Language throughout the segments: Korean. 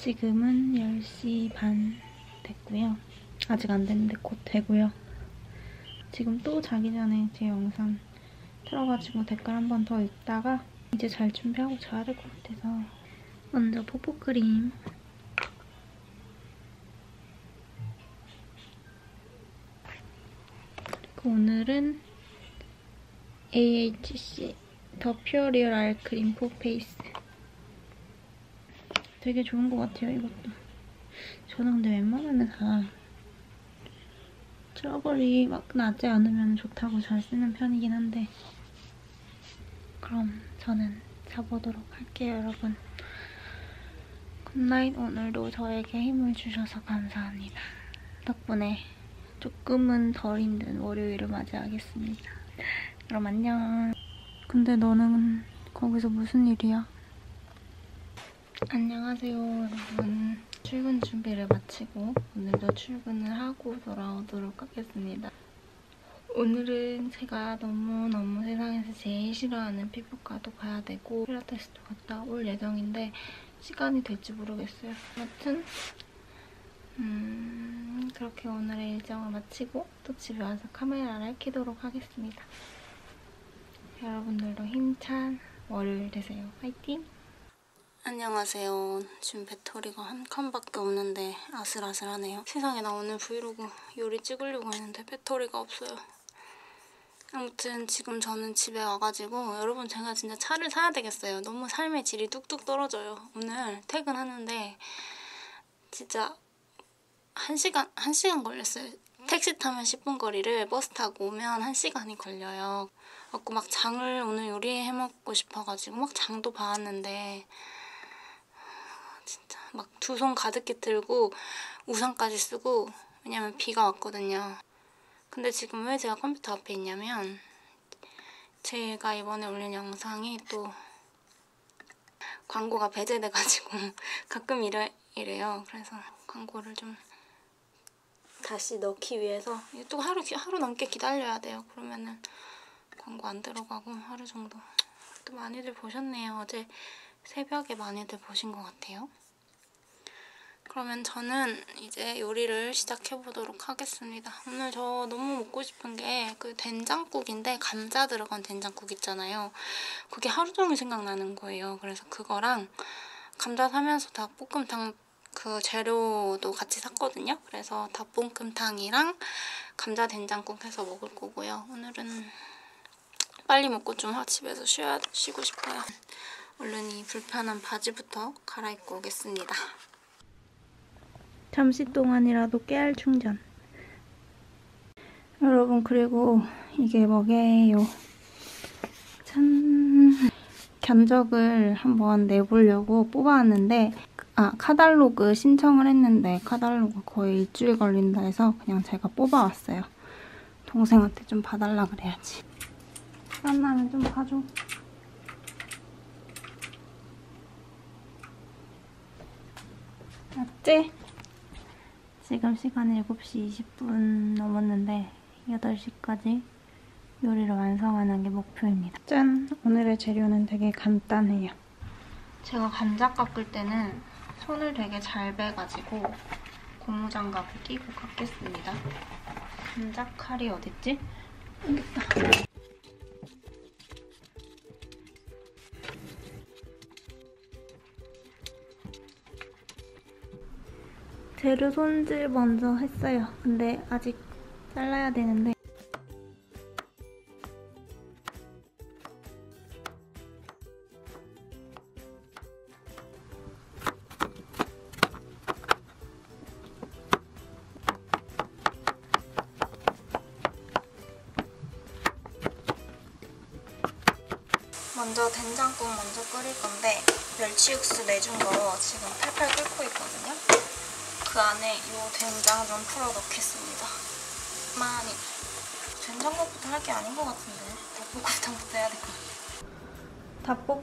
지금은 10시 반 됐고요. 아직 안 됐는데 곧 되고요. 지금 또 자기 전에 제 영상 틀어가지고 댓글 한 번 더 읽다가 이제 잘 준비하고 자야 될 것 같아서 먼저 포포크림 그리고 오늘은 AHC 더 퓨어 리얼 알크림 포페이스 되게 좋은 것 같아요 이것도. 저는 근데 웬만하면 다 트러블이 막 나지 않으면 좋다고 잘 쓰는 편이긴 한데 그럼 저는 자보도록 할게요 여러분. 굿나잇 오늘도 저에게 힘을 주셔서 감사합니다. 덕분에 조금은 덜 힘든 월요일을 맞이하겠습니다. 그럼 안녕. 근데 너는 거기서 무슨 일이야? 안녕하세요 여러분 출근 준비를 마치고 오늘도 출근을 하고 돌아오도록 하겠습니다 오늘은 제가 너무너무 세상에서 제일 싫어하는 피부과도 가야 되고 필라테스도 갔다 올 예정인데 시간이 될지 모르겠어요 아무튼 음, 그렇게 오늘의 일정을 마치고 또 집에 와서 카메라를 켜도록 하겠습니다 여러분들도 힘찬 월요일 되세요. 화이팅! 안녕하세요. 지금 배터리가 한 칸밖에 없는데 아슬아슬하네요. 세상에 나 오늘 브이로그 요리 찍으려고 했는데 배터리가 없어요. 아무튼 지금 저는 집에 와가지고 여러분 제가 진짜 차를 사야 되겠어요. 너무 삶의 질이 뚝뚝 떨어져요. 오늘 퇴근하는데 진짜 1시간, 1시간 걸렸어요. 택시 타면 10분 거리를 버스 타고 오면 1시간이 걸려요. 그래갖고 막 장을 오늘 요리해 먹고 싶어가지고 막 장도 봐왔는데 진짜 막 두 손 가득히 들고 우산까지 쓰고 왜냐면 비가 왔거든요. 근데 지금 왜 제가 컴퓨터 앞에 있냐면 제가 이번에 올린 영상이 또 광고가 배제돼가지고 가끔 이래, 이래요. 그래서 광고를 좀 다시 넣기 위해서 또 하루, 하루 넘게 기다려야 돼요. 그러면은 광고 안 들어가고 하루 정도 또 많이들 보셨네요. 어제 새벽에 많이들 보신 것 같아요. 그러면 저는 이제 요리를 시작해보도록 하겠습니다. 오늘 저 너무 먹고 싶은 게 그 된장국인데 감자 들어간 된장국 있잖아요. 그게 하루 종일 생각나는 거예요. 그래서 그거랑 감자 사면서 닭볶음탕 그 재료도 같이 샀거든요. 그래서 닭볶음탕이랑 감자 된장국 해서 먹을 거고요. 오늘은 빨리 먹고 좀 집에서 쉬어, 쉬고 싶어요. 얼른 이 불편한 바지부터 갈아입고 오겠습니다. 잠시 동안이라도 깨알 충전. 여러분 그리고 이게 뭐게요? 짠! 견적을 한번 내보려고 뽑아왔는데 아 카달로그 신청을 했는데 카달로그 거의 일주일 걸린다 해서 그냥 제가 뽑아왔어요. 동생한테 좀 봐달라 그래야지. 시간 좀 봐줘. 맞지? 지금 시간 7시 20분 넘었는데 8시까지 요리를 완성하는 게 목표입니다. 짠! 오늘의 재료는 되게 간단해요. 제가 감자 깎을 때는 손을 되게 잘 베가지고 고무장갑을 끼고 깎겠습니다. 감자 칼이 어딨지? 여기 있다. 재료 손질 먼저 했어요. 근데 아직 잘라야 되는데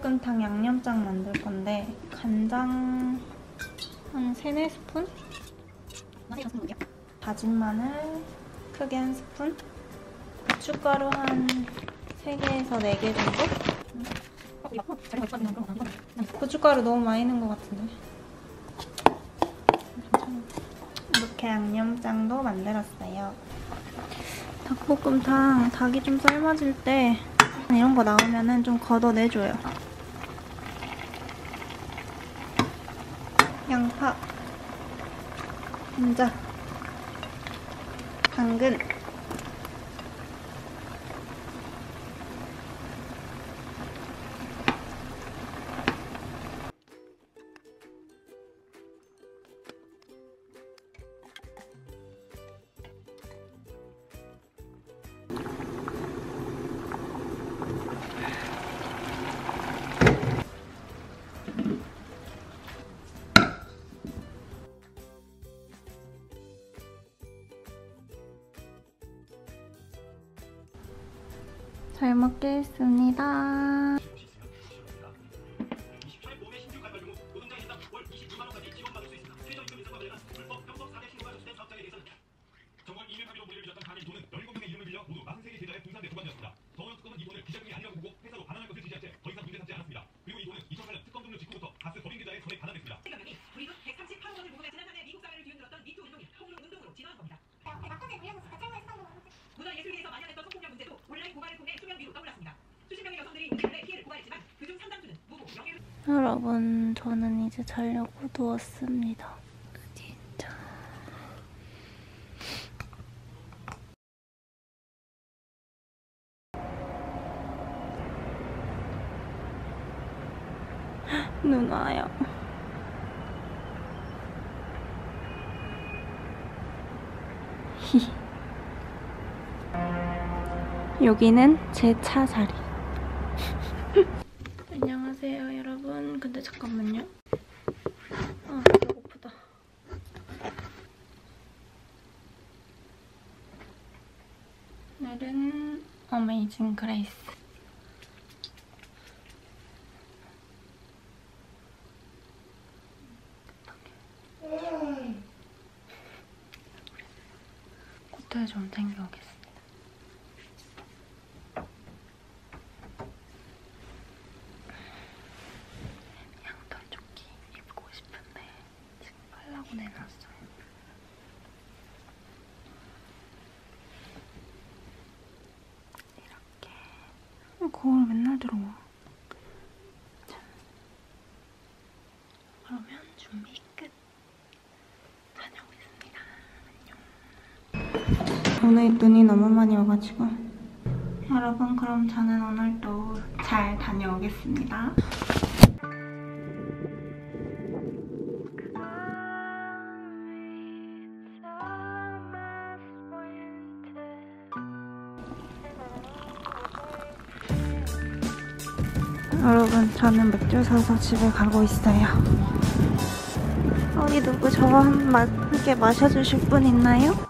볶음탕 양념장 만들 건데 간장 한 3, 4스푼? 다진 마늘 크게 한 스푼 고춧가루 한 3개에서 4개 정도? 고춧가루 너무 많이 넣은 것 같은데 이렇게 양념장도 만들었어요 닭볶음탕 닭이 좀 삶아질 때 이런 거 나오면 좀 걷어내줘요 양파 감자. 당근 잘 먹겠습니다. 자려고 누웠습니다. 진짜. 눈 와요. 여기는 제 차 자리. 안녕하세요, 여러분. 근데 잠깐만요. 아, 배고프다. 오늘은 어메 이징 그레이스. 호텔 좀 챙겨오겠습니다. 양털 조끼 입고 싶은데 지금 빨라고 내놨어요. 이렇게 어, 거울 맨날 들어와. 자. 그러면 준비 끝. 다녀 오늘 눈이 너무 많이 와가지고 여러분 그럼 저는 오늘도 잘 다녀오겠습니다. 여러분 저는 맥주 사서 집에 가고 있어요. 어디 누구 저와 함께 마셔주실 분 있나요?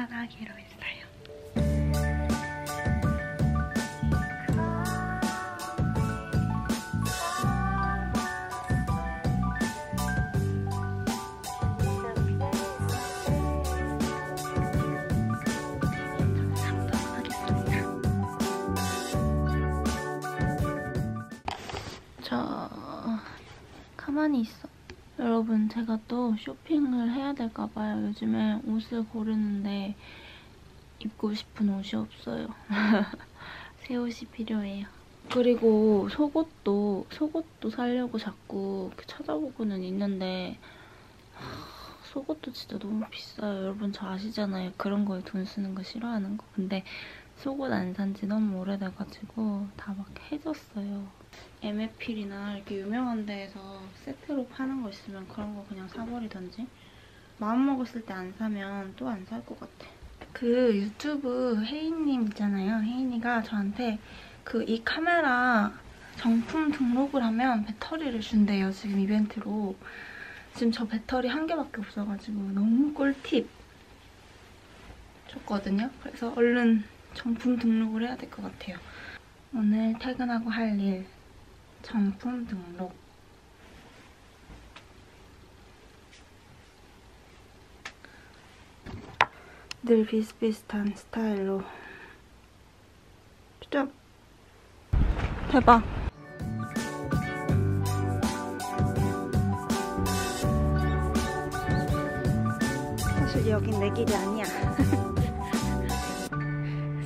하기로 했어요. 여러분 제가 또 쇼핑을 해야 될까 봐요. 요즘에 옷을 고르는데 입고 싶은 옷이 없어요. 새 옷이 필요해요. 그리고 속옷도 속옷도 사려고 자꾸 찾아보고는 있는데 하, 속옷도 진짜 너무 비싸요. 여러분 저 아시잖아요. 그런 거에 돈 쓰는 거 싫어하는 거. 근데 속옷 안 산지 너무 오래돼가지고 다 막 해졌어요. MF필이나 이렇게 유명한 데에서 세트로 파는 거 있으면 그런 거 그냥 사버리던지 마음 먹었을 때 안 사면 또 안 살 것 같아. 그 유튜브 혜인님 있잖아요. 혜인이가 저한테 그 이 카메라 정품 등록을 하면 배터리를 준대요. 지금 이벤트로. 지금 저 배터리 한 개밖에 없어가지고 너무 꿀팁 줬거든요. 그래서 얼른 정품 등록을 해야 될 것 같아요. 오늘 퇴근하고 할 일 정품 등록. 늘 비슷비슷한 스타일로 좀 대박 사실 여긴 내 길이 아니야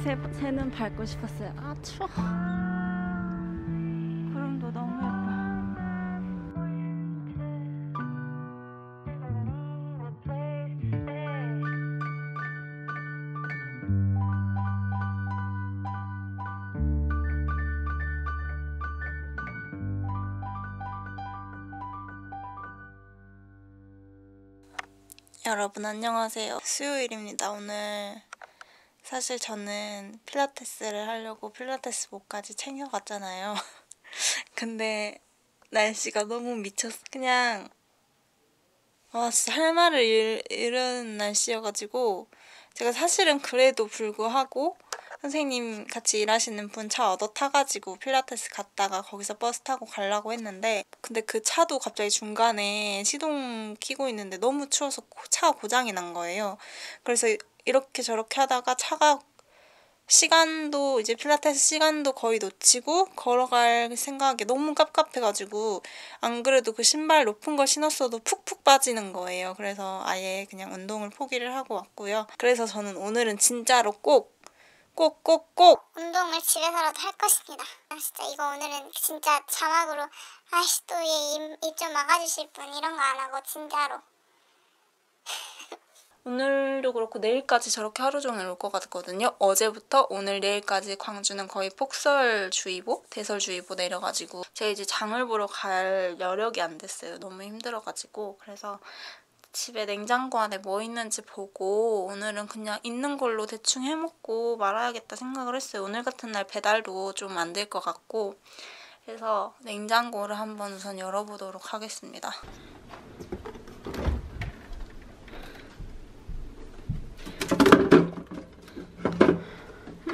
새, 새는 밟고 싶었어요 아 추워 구름도 너무 예뻐 여러분 안녕하세요. 수요일입니다. 오늘 사실 저는 필라테스를 하려고 필라테스복까지 챙겨갔잖아요. 근데 날씨가 너무 미쳤어. 그냥 와 진짜 할 말을 잃, 잃은 날씨여가지고 제가 사실은 그래도 불구하고 선생님 같이 일하시는 분 차 얻어 타가지고 필라테스 갔다가 거기서 버스 타고 가려고 했는데 근데 그 차도 갑자기 중간에 시동 키고 있는데 너무 추워서 고- 차가 고장이 난 거예요. 그래서 이렇게 저렇게 하다가 차가 시간도 이제 필라테스 시간도 거의 놓치고 걸어갈 생각에 너무 깝깝해가지고 안 그래도 그 신발 높은 걸 신었어도 푹푹 빠지는 거예요. 그래서 아예 그냥 운동을 포기를 하고 왔고요. 그래서 저는 오늘은 진짜로 꼭 꼭, 꼭, 꼭! 운동을 집에서라도 할 것입니다. 아, 진짜 이거 오늘은 진짜 자막으로 아씨 또얘입좀 막아주실 분 이런 거 안 하고 진짜로 오늘도 그렇고 내일까지 저렇게 하루 종일 올 것 같거든요. 어제부터 오늘 내일까지 광주는 거의 폭설주의보, 대설주의보 내려가지고 제가 이제 장을 보러 갈 여력이 안 됐어요. 너무 힘들어가지고 그래서 집에 냉장고 안에 뭐 있는지 보고 오늘은 그냥 있는 걸로 대충 해먹고 말아야겠다 생각을 했어요. 오늘 같은 날 배달도 좀 안 될 것 같고 그래서 냉장고를 한번 우선 열어보도록 하겠습니다.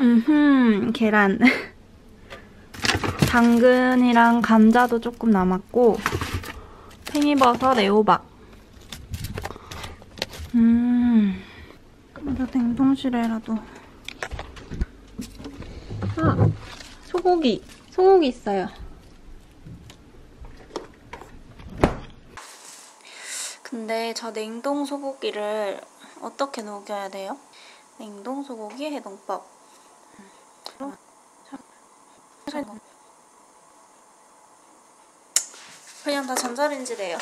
음, 계란. 당근이랑 감자도 조금 남았고, 팽이버섯, 애호박. 음, 그래도 냉동실에라도. 아, 소고기. 소고기 있어요. 근데 저 냉동 소고기를 어떻게 녹여야 돼요? 냉동 소고기 해동법. 그냥 다 전자레인지래요.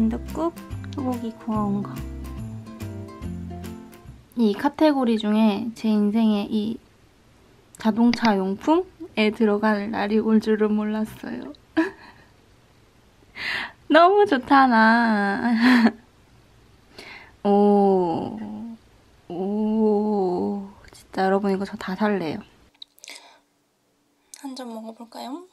만둣국 소고기 구워온 거. 이 카테고리 중에 제 인생에 이 자동차 용품에 들어갈 날이 올 줄은 몰랐어요. 너무 좋잖아. 오, 오, 진짜 여러분 이거 저 다 살래요. 한 점 먹어볼까요?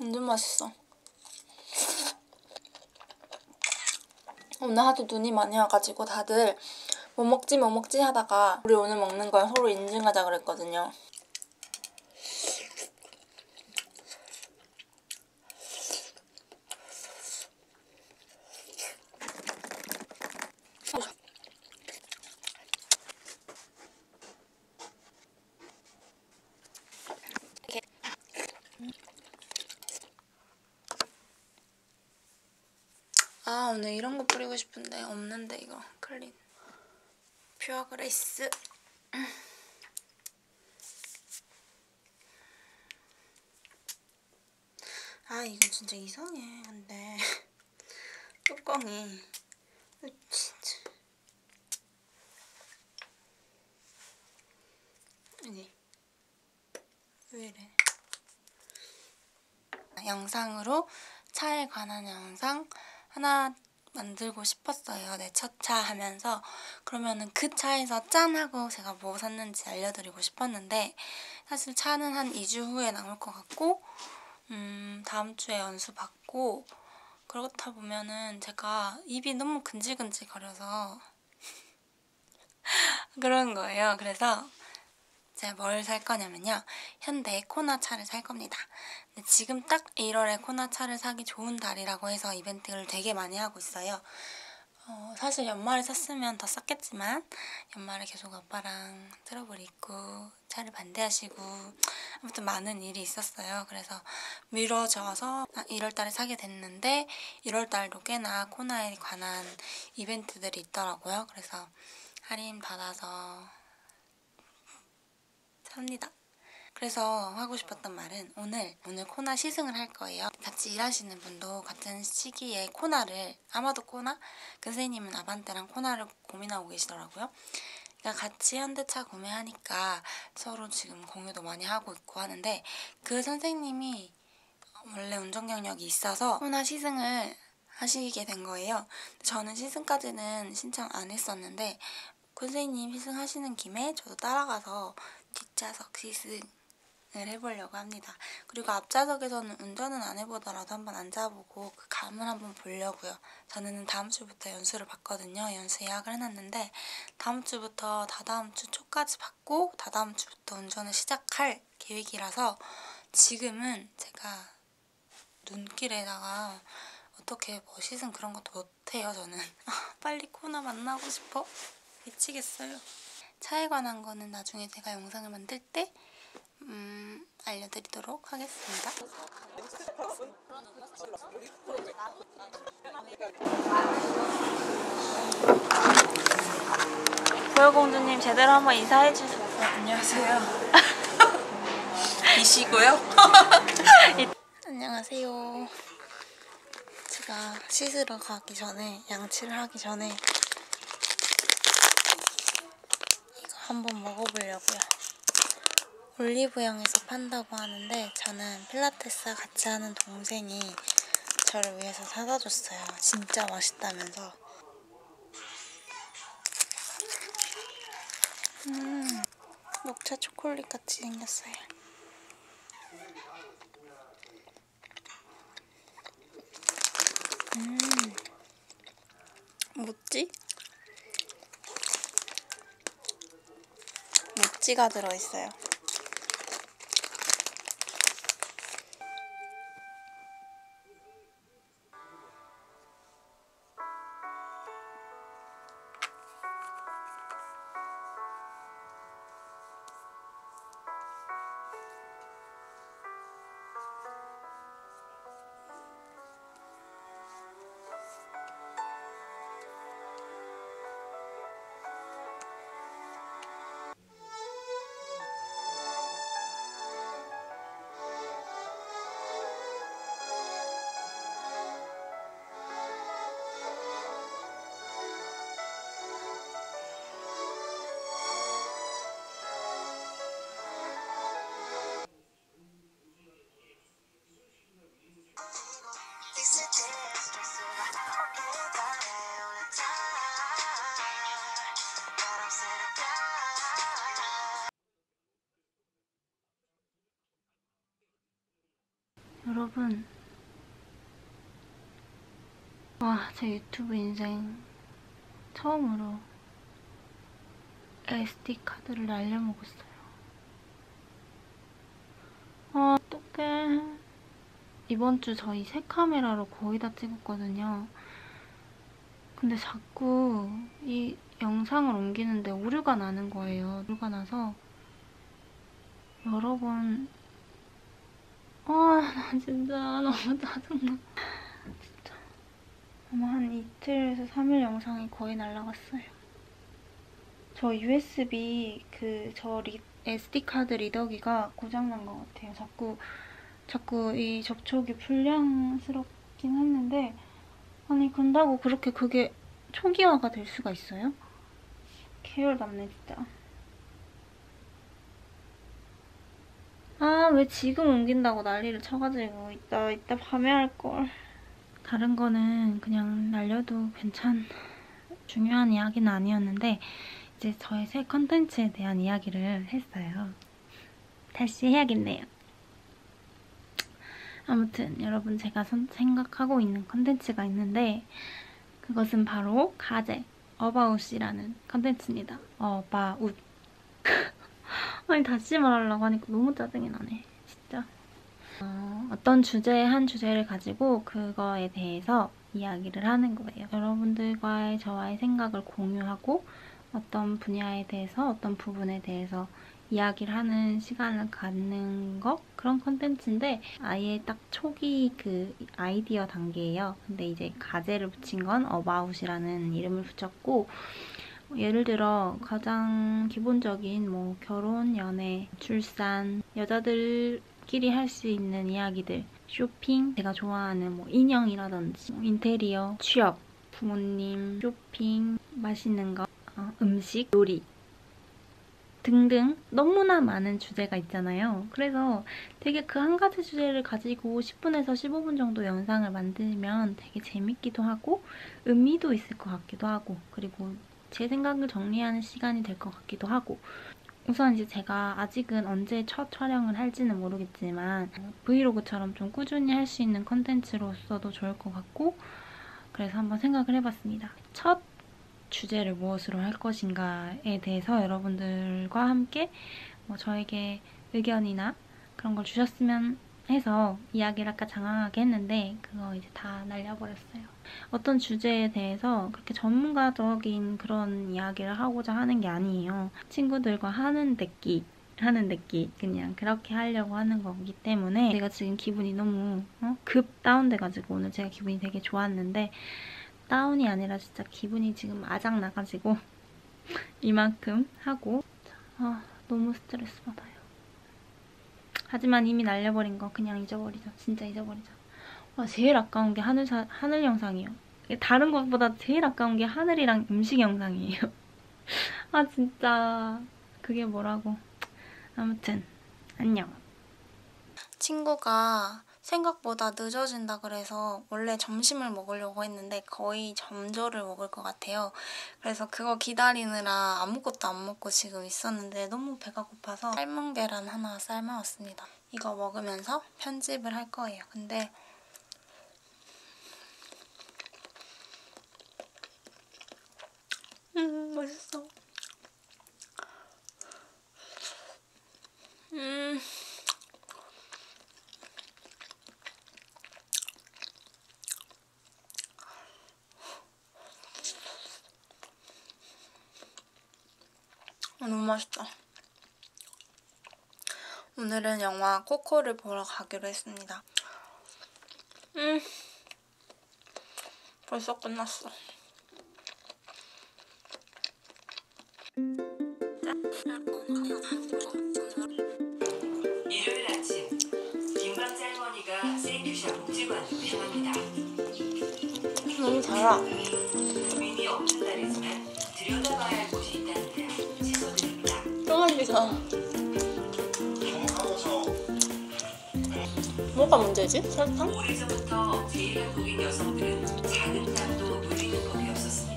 완전 맛있어. 오늘 하도 눈이 많이 와가지고 다들 뭐 먹지 뭐 먹지 하다가 우리 오늘 먹는 걸 서로 인증하자 그랬거든요. 아 오늘 이런 거 뿌리고 싶은데 없는데 이거 클린 그레이스. 아 이거 진짜 이상해. 근데 뚜껑이. 어, 진짜. 아니 왜 이래? 영상으로 차에 관한 영상 하나 만들고 싶었어요. 내 첫 차 하면서 그러면은 그 차에서 짠 하고 제가 뭐 샀는지 알려드리고 싶었는데 사실 차는 한 2주 후에 나올 것 같고 음 다음 주에 연수 받고 그렇다 보면은 제가 입이 너무 근질근질 거려서 그런 거예요. 그래서 제가 뭘 살 거냐면요. 현대 코나 차를 살 겁니다. 지금 딱 1월에 코나 차를 사기 좋은 달이라고 해서 이벤트를 되게 많이 하고 있어요. 어, 사실 연말에 샀으면 더 쌌겠지만 연말에 계속 아빠랑 트러블 있고 차를 반대하시고 아무튼 많은 일이 있었어요. 그래서 미뤄져서 1월 달에 사게 됐는데 1월 달도 꽤나 코나에 관한 이벤트들이 있더라고요. 그래서 할인 받아서 삽니다. 그래서 하고 싶었던 말은 오늘 오늘 코나 시승을 할 거예요. 같이 일하시는 분도 같은 시기에 코나를 아마도 코나 그 선생님은 아반떼랑 코나를 고민하고 계시더라고요. 그러니까 같이 현대차 구매하니까 서로 지금 공유도 많이 하고 있고 하는데 그 선생님이 원래 운전 경력이 있어서 코나 시승을 하시게 된 거예요. 저는 시승까지는 신청 안 했었는데 그 선생님 시승하시는 김에 저도 따라가서 뒷좌석 시승을 해보려고 합니다. 그리고 앞좌석에서는 운전은 안 해보더라도 한번 앉아보고 그 감을 한번 보려고요. 저는 다음 주부터 연수를 받거든요. 연수 예약을 해놨는데 다음 주부터 다다음 주 초까지 받고 다다음 주부터 운전을 시작할 계획이라서 지금은 제가 눈길에다가 어떻게 뭐 시승 그런 것도 못해요 저는 빨리 코나 만나고 싶어 미치겠어요 차에 관한 거는 나중에 제가 영상을 만들 때 음, 알려드리도록 하겠습니다 보여공주님 제대로 한번 인사해 주세요 안녕하세요. 이시고요. 안녕하세요. 제가 씻으러 가기 전에 양치를 하기 전에 이거 한번 먹어보려고요. 올리브영에서 판다고 하는데 저는 필라테스 같이 하는 동생이 저를 위해서 사다 줬어요. 진짜 맛있다면서. 음, 녹차 초콜릿 같이 생겼어요. 음, 모찌? 모찌가 들어있어요. 여러분, 와, 제 유튜브 인생 처음으로 SD 카드를 날려먹었어요. 아, 어떡해. 이번 주 저희 새 카메라로 거의 다 찍었거든요. 근데 자꾸 이 영상을 옮기는데 오류가 나는 거예요. 오류가 나서 여러 번 아, 나 진짜 너무 짜증나. 진짜. 아마 한 이틀에서 3일 영상이 거의 날라갔어요. 저 USB 그 저 SD 카드 리더기가 고장난 것 같아요. 자꾸 자꾸 이 접촉이 불량스럽긴 했는데 아니 근다고 그렇게 그게 초기화가 될 수가 있어요? 계열답네 진짜. 아 왜 지금 옮긴다고 난리를 쳐가지고 이따 이따 밤에 할 걸. 다른 거는 그냥 날려도 괜찮. 중요한 이야기는 아니었는데 이제 저의 새 컨텐츠에 대한 이야기를 했어요. 다시 해야겠네요. 아무튼 여러분 제가 선- 생각하고 있는 컨텐츠가 있는데 그것은 바로 가제 어바웃이라는 컨텐츠입니다. 어바웃. 아니 다시 말하려고 하니까 너무 짜증이 나네. 진짜. 어, 어떤 주제 한 주제를 가지고 그거에 대해서 이야기를 하는 거예요. 여러분들과의 저와의 생각을 공유하고 어떤 분야에 대해서 어떤 부분에 대해서 이야기를 하는 시간을 갖는 거 그런 컨텐츠인데 아예 딱 초기 그 아이디어 단계예요. 근데 이제 가제를 붙인 건 어바웃이라는 이름을 붙였고 예를 들어 가장 기본적인 뭐 결혼, 연애, 출산, 여자들끼리 할 수 있는 이야기들, 쇼핑, 제가 좋아하는 뭐 인형이라든지 뭐 인테리어, 취업, 부모님, 쇼핑, 맛있는 거, 어, 음식, 요리 등등 너무나 많은 주제가 있잖아요. 그래서 되게 그 한 가지 주제를 가지고 10분에서 15분 정도 영상을 만들면 되게 재밌기도 하고 의미도 있을 것 같기도 하고 그리고 제 생각을 정리하는 시간이 될 것 같기도 하고 우선 이제 제가 아직은 언제 첫 촬영을 할지는 모르겠지만 브이로그처럼 좀 꾸준히 할 수 있는 컨텐츠로서도 좋을 것 같고 그래서 한번 생각을 해봤습니다. 첫 주제를 무엇으로 할 것인가에 대해서 여러분들과 함께 뭐 저에게 의견이나 그런 걸 주셨으면 해서 이야기를 아까 장황하게 했는데 그거 이제 다 날려버렸어요. 어떤 주제에 대해서 그렇게 전문가적인 그런 이야기를 하고자 하는 게 아니에요. 친구들과 하는 데끼 하는 데끼 그냥 그렇게 하려고 하는 거기 때문에 제가 지금 기분이 너무 어? 급 다운돼가지고 오늘 제가 기분이 되게 좋았는데 다운이 아니라 진짜 기분이 지금 아작 나가지고 이만큼 하고 아 너무 스트레스 받아요. 하지만 이미 날려버린 거 그냥 잊어버리자. 진짜 잊어버리자. 와 제일 아까운 게 하늘 사, 하늘 영상이에요. 이게 다른 것보다 제일 아까운 게 하늘이랑 음식 영상이에요. 아 진짜 그게 뭐라고. 아무튼 안녕. 친구가 생각보다 늦어진다 그래서 원래 점심을 먹으려고 했는데 거의 점저를 먹을 것 같아요. 그래서 그거 기다리느라 아무것도 안 먹고 지금 있었는데 너무 배가 고파서 삶은 계란 하나 삶아왔습니다. 이거 먹으면서 편집을 할 거예요. 근데 음 맛있어. 음. 아, 너무 맛있다. 오늘은 영화 코코를 보러 가기로 했습니다. 음, 벌써 끝났어. 일요일 아침 김광재 할머니가 세인트샤 복지관으로 향합니다. 너무 달아. 의미 없는 날이지만 들여다봐야 할 곳이 있다는데요. 채소들입니다. 쪼만지가 뭐가 문제지? 설탕? 오래전부터 제1한국인 여성들은 작은 땅도 누리는 법이 없었습니다.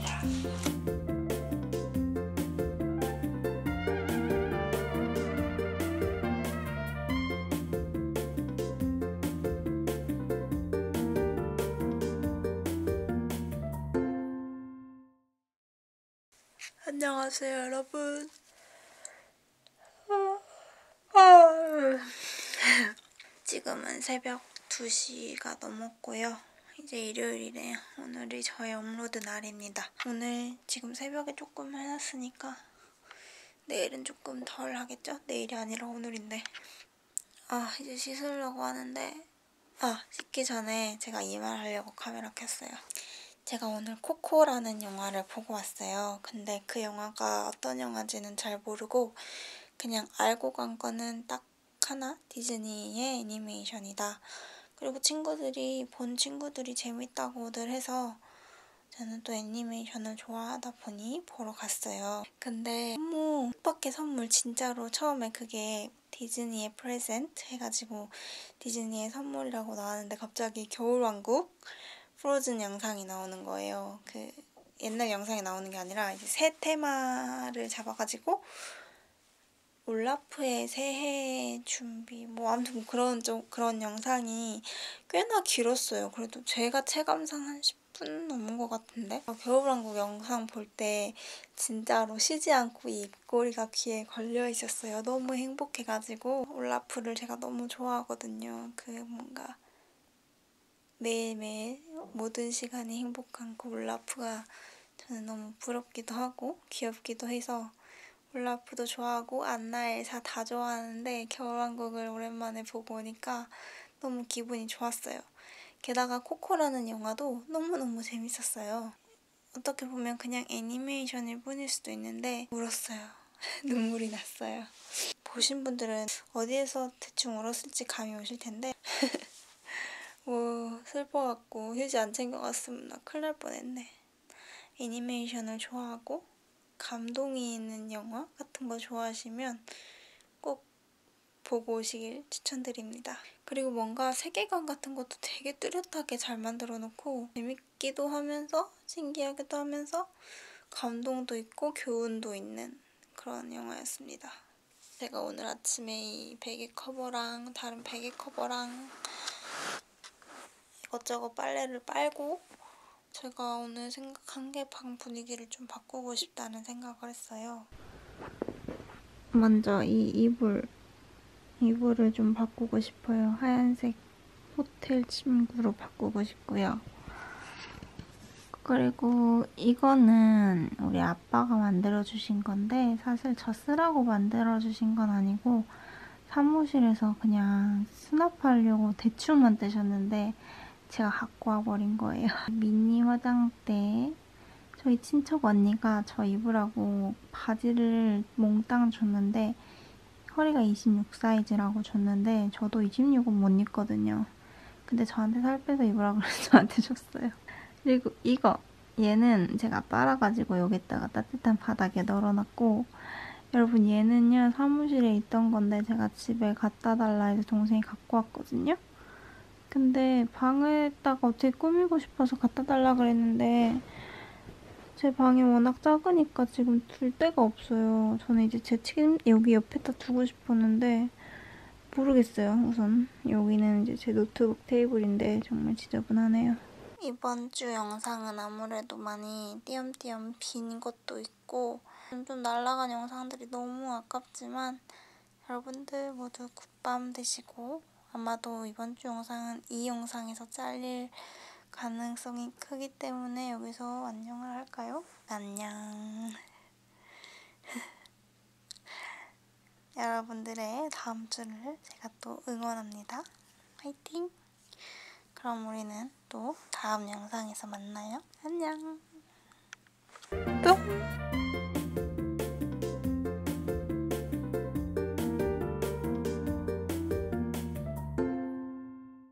안녕하세요, 여러분. 아, 아. 지금은 새벽 2시가 넘었고요. 이제 일요일이래요. 오늘이 저의 업로드 날입니다. 오늘 지금 새벽에 조금 해놨으니까 내일은 조금 덜 하겠죠? 내일이 아니라 오늘인데. 아, 이제 씻으려고 하는데 아, 씻기 전에 제가 이 말 하려고 카메라 켰어요. 제가 오늘 코코라는 영화를 보고 왔어요. 근데 그 영화가 어떤 영화인지는 잘 모르고 그냥 알고 간 거는 딱 하나 디즈니의 애니메이션이다. 그리고 친구들이 본 친구들이 재밌다고들 해서 저는 또 애니메이션을 좋아하다 보니 보러 갔어요. 근데 너무 뜻밖의 선물 진짜로 처음에 그게 디즈니의 프레젠트 해가지고 디즈니의 선물이라고 나왔는데 갑자기 겨울왕국 프로즌 영상이 나오는 거예요. 그 옛날 영상이 나오는 게 아니라 이제 새 테마를 잡아가지고 올라프의 새해 준비 뭐 아무튼 뭐 그런 좀 그런 영상이 꽤나 길었어요. 그래도 제가 체감상 한 10분 넘은 것 같은데 어, 겨울왕국 영상 볼 때 진짜로 쉬지 않고 이 입꼬리가 귀에 걸려 있었어요. 너무 행복해가지고 올라프를 제가 너무 좋아하거든요. 그 뭔가 매일매일 모든 시간이 행복한 그 올라프가 저는 너무 부럽기도 하고 귀엽기도 해서 올라프도 좋아하고 안나 엘사 다 좋아하는데 겨울왕국을 오랜만에 보고 오니까 너무 기분이 좋았어요. 게다가 코코라는 영화도 너무너무 재밌었어요. 어떻게 보면 그냥 애니메이션일 뿐일 수도 있는데 울었어요. 눈물이 났어요. 보신 분들은 어디에서 대충 울었을지 감이 오실 텐데 뭐 슬퍼갖고 휴지 안 챙겨갔으면 나 큰일 날 뻔했네. 애니메이션을 좋아하고 감동이 있는 영화 같은 거 좋아하시면 꼭 보고 오시길 추천드립니다. 그리고 뭔가 세계관 같은 것도 되게 뚜렷하게 잘 만들어 놓고 재밌기도 하면서 신기하기도 하면서 감동도 있고 교훈도 있는 그런 영화였습니다. 제가 오늘 아침에 이 베개 커버랑 다른 베개 커버랑 이것저것 빨래를 빨고 제가 오늘 생각한 게 방 분위기를 좀 바꾸고 싶다는 생각을 했어요. 먼저 이 이불 이불을 좀 바꾸고 싶어요. 하얀색 호텔 침구로 바꾸고 싶고요. 그리고 이거는 우리 아빠가 만들어 주신 건데 사실 저 쓰라고 만들어 주신 건 아니고 사무실에서 그냥 수납하려고 대충 만드셨는데 제가 갖고 와버린 거예요. 미니 화장대 저희 친척 언니가 저 입으라고 바지를 몽땅 줬는데 허리가 26 사이즈라고 줬는데 저도 26은 못 입거든요. 근데 저한테 살 빼서 입으라고 그래서 저한테 줬어요. 그리고 이거 얘는 제가 빨아가지고 여기다가 따뜻한 바닥에 널어놨고 여러분 얘는요 사무실에 있던 건데 제가 집에 갖다 달라 해서 동생이 갖고 왔거든요. 근데 방에다가 어떻게 꾸미고 싶어서 갖다 달라 그랬는데 제 방이 워낙 작으니까 지금 둘 데가 없어요. 저는 이제 제책 여기 옆에다 두고 싶었는데 모르겠어요. 우선 여기는 이제 제 노트북 테이블인데 정말 지저분하네요. 이번 주 영상은 아무래도 많이 띄엄띄엄 빈 것도 있고 좀 날라간 영상들이 너무 아깝지만 여러분들 모두 굿밤 되시고 아마도 이번 주 영상은 이 영상에서 잘릴 가능성이 크기 때문에 여기서 안녕을 할까요? 안녕. 여러분들의 다음 주를 제가 또 응원합니다. 화이팅! 그럼 우리는 또 다음 영상에서 만나요. 안녕. 뿅!